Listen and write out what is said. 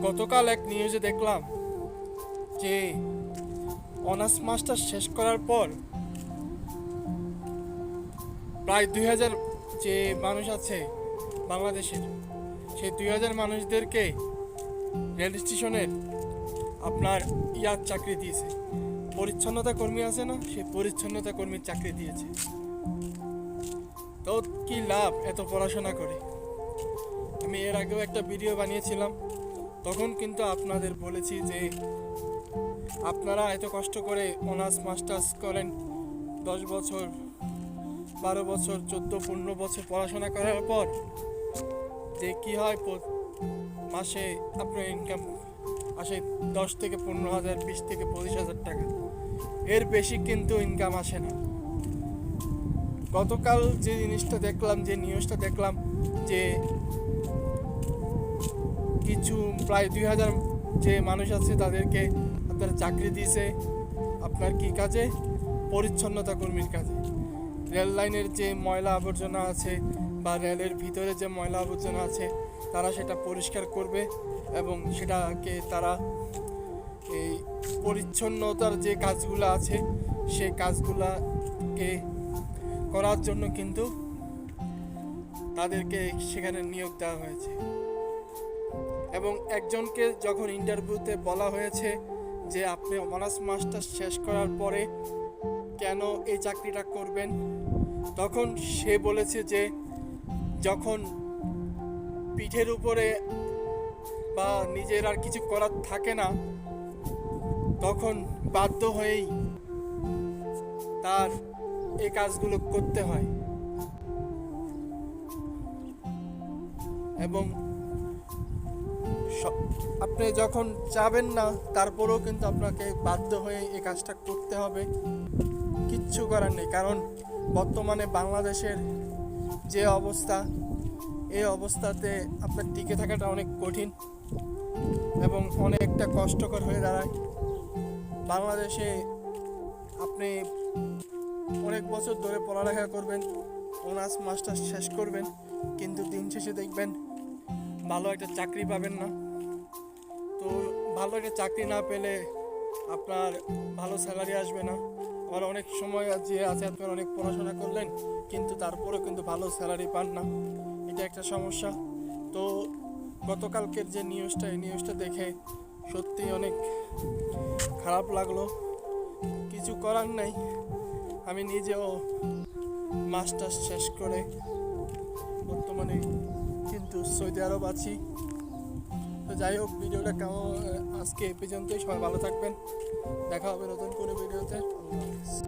গতকাল এক নিউজে দেখলাম যে অনার্স মাস্টার শেষ করার পর প্রায় দুই হাজার যে মানুষ আছে বাংলাদেশের, সেই দুই হাজার মানুষদেরকে রেল স্টেশনের আপনার ইয়ার চাকরি দিয়েছে। পরিচ্ছন্নতা কর্মী আছে না? সেই পরিচ্ছন্নতা কর্মীর চাকরি দিয়েছে। তো কি লাভ এত পড়াশোনা করে? আমি এর আগেও একটা ভিডিও বানিয়েছিলাম। তখন কিন্তু আপনাদের বলেছি যে আপনারা এত কষ্ট করে অনার্স, মাস্টার্স করেন, দশ বছর, বারো বছর, চোদ্দ, পনেরো বছর পড়াশোনা করার পর যে কী হয় মাসে আপনার ইনকাম আসে দশ থেকে পনেরো হাজার, বিশ থেকে পঁচিশ হাজার টাকা। এর বেশি কিন্তু ইনকাম আসে না। গতকাল যে জিনিসটা দেখলাম, যে নিউজটা দেখলাম, যে কিছু, প্রায় দুই হাজার যে মানুষ আছে তাদেরকে আপনারা চাকরি দিয়েছে আপনার কি কাজে? পরিচ্ছন্নতা কর্মীর কাজে। রেল লাইনের যে ময়লা আবর্জনা আছে বা রেলের ভিতরে যে ময়লা আবর্জনা আছে, তারা সেটা পরিষ্কার করবে এবং সেটাকে তারা এই পরিচ্ছন্নতার যে কাজগুলো আছে, সে কাজগুলাকে করার জন্য কিন্তু তাদেরকে সেখানে নিয়োগ দেওয়া হয়েছে। এবং একজনকে যখন ইন্টারভিউতে বলা হয়েছে যে আপনি অনার্স মাস্টার শেষ করার পরে কেন এই চাকরিটা করবেন, তখন সে বলেছে যে যখন পিঠের উপরে বা নিজের আর কিছু করার থাকে না, তখন বাধ্য হয়েই তার এই কাজগুলো করতে হয়। এবং আপনি যখন চাবেন না, তারপরেও কিন্তু আপনাকে বাধ্য হয়ে এই কাজটা করতে হবে। কিচ্ছু করার নেই, কারণ বর্তমানে বাংলাদেশের যে অবস্থা, এই অবস্থাতে আপনার টিকে থাকাটা অনেক কঠিন এবং অনেকটা কষ্টকর হয়ে দাঁড়ায়। বাংলাদেশে আপনি অনেক বছর ধরে পড়ালেখা করবেন, অনার্স মাস্টার শেষ করবেন, কিন্তু দিন শেষে দেখবেন ভালো একটা চাকরি পাবেন না। তো ভালো একটা চাকরি না পেলে আপনার ভালো স্যালারি আসবে না। আবার অনেক সময় যে আছে, আপনার অনেক পড়াশোনা করলেন, কিন্তু তারপরেও কিন্তু ভালো স্যালারি পান না। এটা একটা সমস্যা। তো গতকালকের যে নিউজটা এই নিউজটা দেখে সত্যি অনেক খারাপ লাগল। কিছু করার নাই। আমি নিজেও মাস্টার্স শেষ করে বর্তমানে কিন্তু সৌদি আরব আছি। তো যাই হোক, ভিডিওটা কেমন আজকে এ পর্যন্তই। সবাই ভালো থাকবেন। দেখা হবে নতুন কোনো ভিডিওতে।